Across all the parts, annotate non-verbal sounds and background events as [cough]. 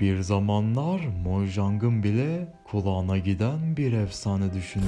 Bir zamanlar Mojang'ın bile kulağına giden bir efsane düşünün.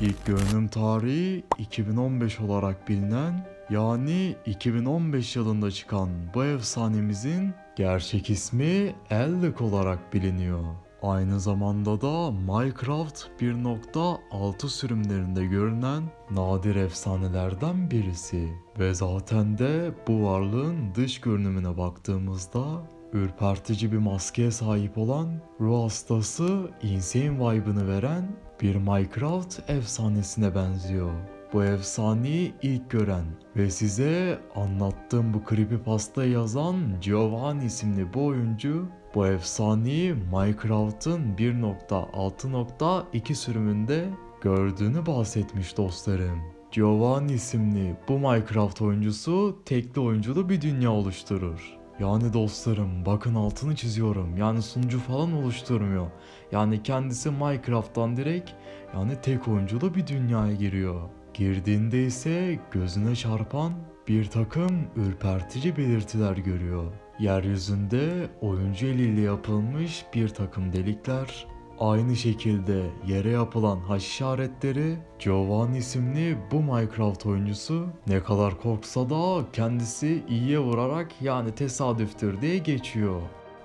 İlk görünüm tarihi 2015 olarak bilinen yani 2015 yılında çıkan bu efsanemizin gerçek ismi Ellik olarak biliniyor. Aynı zamanda da Minecraft 1.6 sürümlerinde görünen nadir efsanelerden birisi. Ve zaten de bu varlığın dış görünümüne baktığımızda ürpertici bir maskeye sahip olan ruh hastası insane vibe'ını veren bir Minecraft efsanesine benziyor. Bu efsaneyi ilk gören ve size anlattığım bu creepypasta'yı yazan Giovanni isimli bu oyuncu bu efsaneyi Minecraft'ın 1.6.2 sürümünde gördüğünü bahsetmiş dostlarım. Giovanni isimli bu Minecraft oyuncusu tekli oyunculu bir dünya oluşturur. Yani dostlarım bakın altını çiziyorum. Yani sunucu falan oluşturmuyor. Yani kendisi Minecraft'tan direkt yani tek oyunculu bir dünyaya giriyor. Girdiğinde ise gözüne çarpan bir takım ürpertici belirtiler görüyor. Yeryüzünde oyuncu eliyle yapılmış bir takım delikler, aynı şekilde yere yapılan haş işaretleri Giovanni isimli bu Minecraft oyuncusu ne kadar korksa da kendisi iyiye vurarak yani tesadüftür diye geçiyor.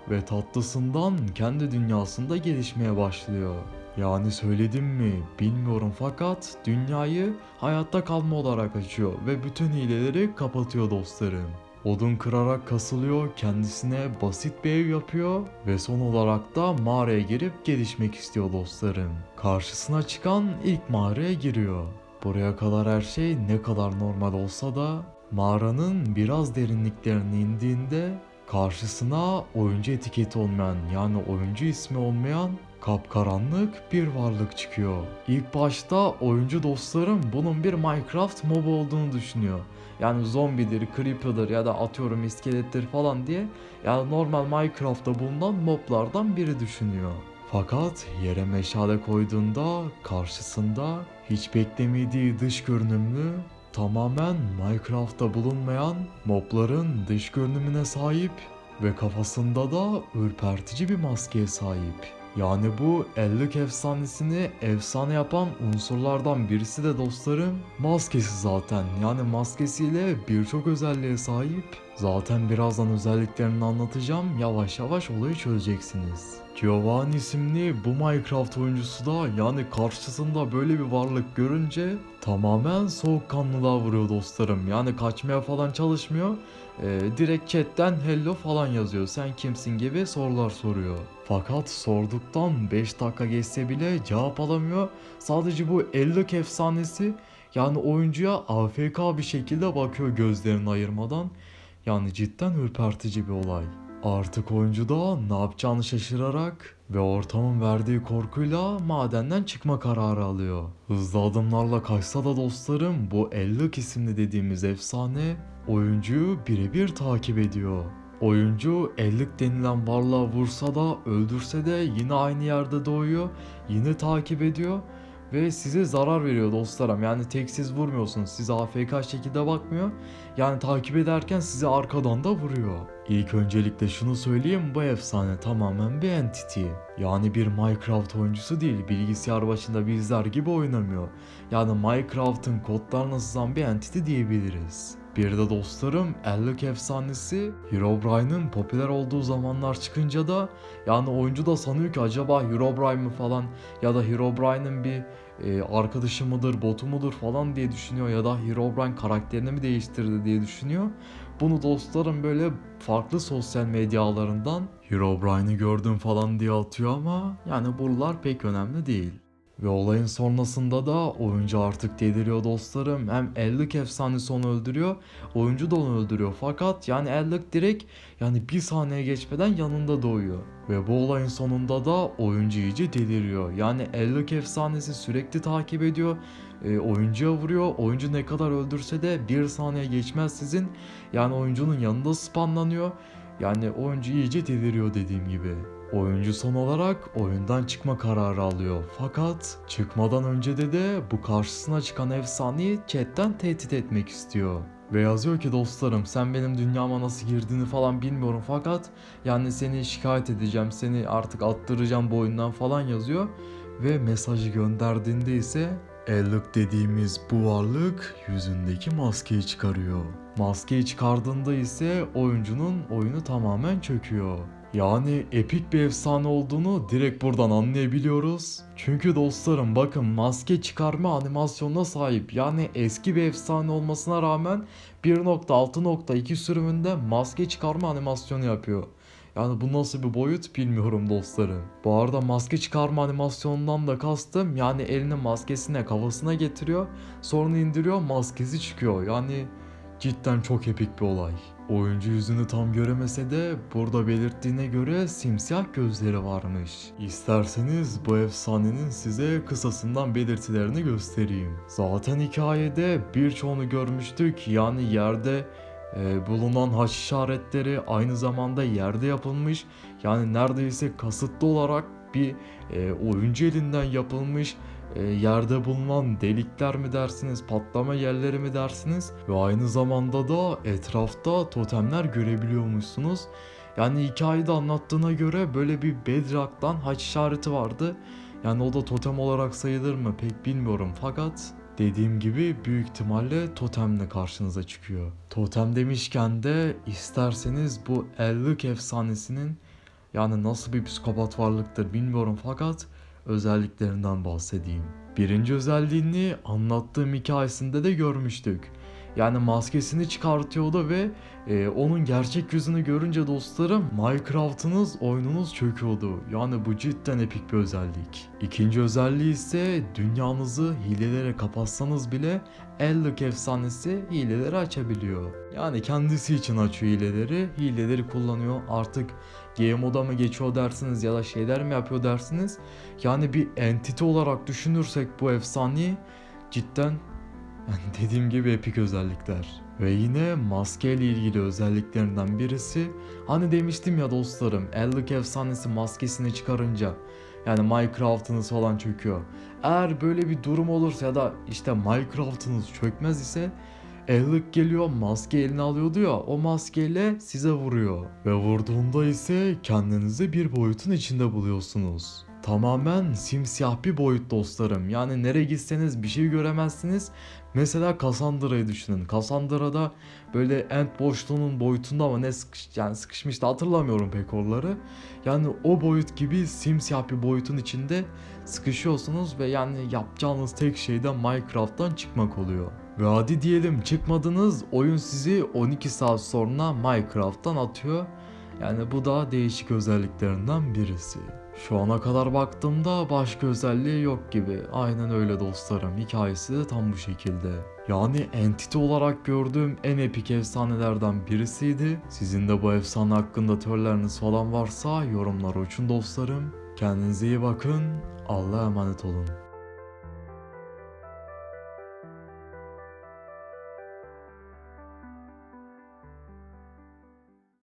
Ve tatlısından kendi dünyasında gelişmeye başlıyor. Yani söyledim mi bilmiyorum fakat dünyayı hayatta kalma olarak açıyor ve bütün hileleri kapatıyor dostlarım. Odun kırarak kasılıyor, kendisine basit bir ev yapıyor ve son olarak da mağaraya girip gelişmek istiyor dostlarım. Karşısına çıkan ilk mağaraya giriyor. Buraya kadar her şey ne kadar normal olsa da mağaranın biraz derinliklerine indiğinde karşısına oyuncu etiketi olmayan yani oyuncu ismi olmayan kapkaranlık bir varlık çıkıyor. İlk başta oyuncu dostlarım bunun bir Minecraft mob olduğunu düşünüyor. Yani zombidir, creeper'dır ya da atıyorum iskelettir falan diye yani normal Minecraft'ta bulunan moblardan biri düşünüyor. Fakat yere meşale koyduğunda karşısında hiç beklemediği dış görünümlü tamamen Minecraft'ta bulunmayan mobların dış görünümüne sahip ve kafasında da ürpertici bir maskeye sahip. Yani bu ellik efsanesini efsane yapan unsurlardan birisi de dostlarım maskesi zaten. Yani maskesiyle birçok özelliğe sahip. Zaten birazdan özelliklerini anlatacağım. Yavaş yavaş olayı çözeceksiniz. Giovanni isimli bu Minecraft oyuncusu da yani karşısında böyle bir varlık görünce tamamen soğukkanlılığa vuruyor dostlarım. Yani kaçmaya falan çalışmıyor. Ee, direkt chatten hello falan yazıyor. Sen kimsin gibi sorular soruyor. Fakat sorduktan 5 dakika geçse bile cevap alamıyor. Sadece bu ellik efsanesi yani oyuncuya AFK bir şekilde bakıyor gözlerini ayırmadan. Yani cidden ürpertici bir olay. Artık oyuncu da ne yapacağını şaşırarak ve ortamın verdiği korkuyla madenden çıkma kararı alıyor. Hızlı adımlarla kaçsa da dostlarım bu Ellik isimli dediğimiz efsane oyuncuyu birebir takip ediyor. Oyuncu ellik denilen varlığa vursa da öldürse de yine aynı yerde doğuyor, yine takip ediyor ve size zarar veriyor dostlarım. Yani tek siz vurmuyorsunuz. Size AFK şekilde bakmıyor. Yani takip ederken sizi arkadan da vuruyor. İlk öncelikle şunu söyleyeyim bu efsane tamamen bir entity. Yani bir Minecraft oyuncusu değil. Bilgisayar başında bizler gibi oynamıyor. Yani Minecraft'ın kodlarına sızan bir entity diyebiliriz. Bir de dostlarım Ellik efsanesi Herobrine'ın popüler olduğu zamanlar çıkınca da yani oyuncu da sanıyor ki acaba Herobrine mı falan ya da Herobrine'ın bir e, arkadaşı mıdır, botu mudur falan diye düşünüyor ya da Herobrine karakterini mi değiştirdi diye düşünüyor. Bunu dostlarım böyle farklı sosyal medyalarından Herobrine'ı gördüm falan diye atıyor ama yani buralar pek önemli değil. Ve olayın sonrasında da oyuncu artık deliriyor dostlarım. Hem Ellik efsanesi onu öldürüyor, oyuncu da onu öldürüyor. Fakat yani Ellik direkt yani bir saniye geçmeden yanında doğuyor. Ve bu olayın sonunda da oyuncu iyice deliriyor. Yani Ellik efsanesi sürekli takip ediyor. E, oyuncuya vuruyor. Oyuncu ne kadar öldürse de bir saniye geçmez sizin. Yani oyuncunun yanında spamlanıyor. Yani oyuncu iyice deliriyor dediğim gibi. Oyuncu son olarak oyundan çıkma kararı alıyor. Fakat çıkmadan önce de de bu karşısına çıkan efsaneyi chatten tehdit etmek istiyor. Ve yazıyor ki dostlarım sen benim dünyama nasıl girdiğini falan bilmiyorum fakat yani seni şikayet edeceğim seni artık attıracağım bu oyundan falan yazıyor. Ve mesajı gönderdiğinde ise Ellik dediğimiz bu varlık yüzündeki maskeyi çıkarıyor. Maskeyi çıkardığında ise oyuncunun oyunu tamamen çöküyor. Yani epik bir efsane olduğunu direkt buradan anlayabiliyoruz. Çünkü dostlarım bakın maske çıkarma animasyonuna sahip. Yani eski bir efsane olmasına rağmen 1.6.2 sürümünde maske çıkarma animasyonu yapıyor. Yani bu nasıl bir boyut bilmiyorum dostlarım. Bu arada maske çıkarma animasyonundan da kastım yani elini maskesine kafasına getiriyor sonra indiriyor maskesi çıkıyor. Yani cidden çok epik bir olay. Oyuncu yüzünü tam göremese de burada belirttiğine göre simsiyah gözleri varmış. İsterseniz bu efsanenin size kısasından belirtilerini göstereyim. Zaten hikayede birçoğunu görmüştük yani yerde e, bulunan haç işaretleri aynı zamanda yerde yapılmış yani neredeyse kasıtlı olarak bir e, oyuncu elinden yapılmış yerde bulunan delikler mi dersiniz patlama yerleri mi dersiniz ve aynı zamanda da etrafta totemler görebiliyormuşsunuz. Yani hikayede anlattığına göre böyle bir bedrock'tan haç işareti vardı. Yani o da totem olarak sayılır mı pek bilmiyorum fakat Dediğim gibi büyük ihtimalle totemle karşınıza çıkıyor. Totem demişken de isterseniz bu ellik efsanesinin yani nasıl bir psikopat varlıktır bilmiyorum fakat özelliklerinden bahsedeyim. Birinci özelliğini anlattığım hikayesinde de görmüştük. Yani maskesini çıkartıyordu ve e, onun gerçek yüzünü görünce dostlarım Minecraft'ınız oyununuz çöküyordu. Yani bu cidden epik bir özellik. İkinci özelliği ise dünyanızı hilelere kapatsanız bile Ellik efsanesi hileleri açabiliyor. Yani kendisi için açıyor hileleri, hileleri kullanıyor. Artık game moda mı geçiyor dersiniz ya da şeyler mi yapıyor dersiniz. Yani bir entite olarak düşünürsek bu efsaneyi cidden [laughs] dediğim gibi epik özellikler. Ve yine maske ile ilgili özelliklerinden birisi hani demiştim ya dostlarım Ellik efsanesi maskesini çıkarınca yani Minecraft'ınız falan çöküyor. Eğer böyle bir durum olursa ya da işte Minecraft'ınız çökmez ise Ellik geliyor maske eline alıyordu ya o maskeyle size vuruyor. Ve vurduğunda ise kendinizi bir boyutun içinde buluyorsunuz. Tamamen simsiyah bir boyut dostlarım. Yani nereye gitseniz bir şey göremezsiniz. Mesela Cassandra'yı düşünün. Cassandra'da böyle end boşluğunun boyutunda ama ne sıkış, yani sıkışmıştı hatırlamıyorum pek oraları. Yani o boyut gibi simsiyah bir boyutun içinde sıkışıyorsunuz ve yani yapacağınız tek şey de Minecraft'tan çıkmak oluyor. Ve hadi diyelim çıkmadınız oyun sizi 12 saat sonra Minecraft'tan atıyor. Yani bu da değişik özelliklerinden birisi. Şu ana kadar baktığımda başka özelliği yok gibi. Aynen öyle dostlarım. Hikayesi de tam bu şekilde. Yani entite olarak gördüğüm en epik efsanelerden birisiydi. Sizin de bu efsane hakkında teorileriniz falan varsa yorumlara uçun dostlarım. Kendinize iyi bakın. Allah'a emanet olun.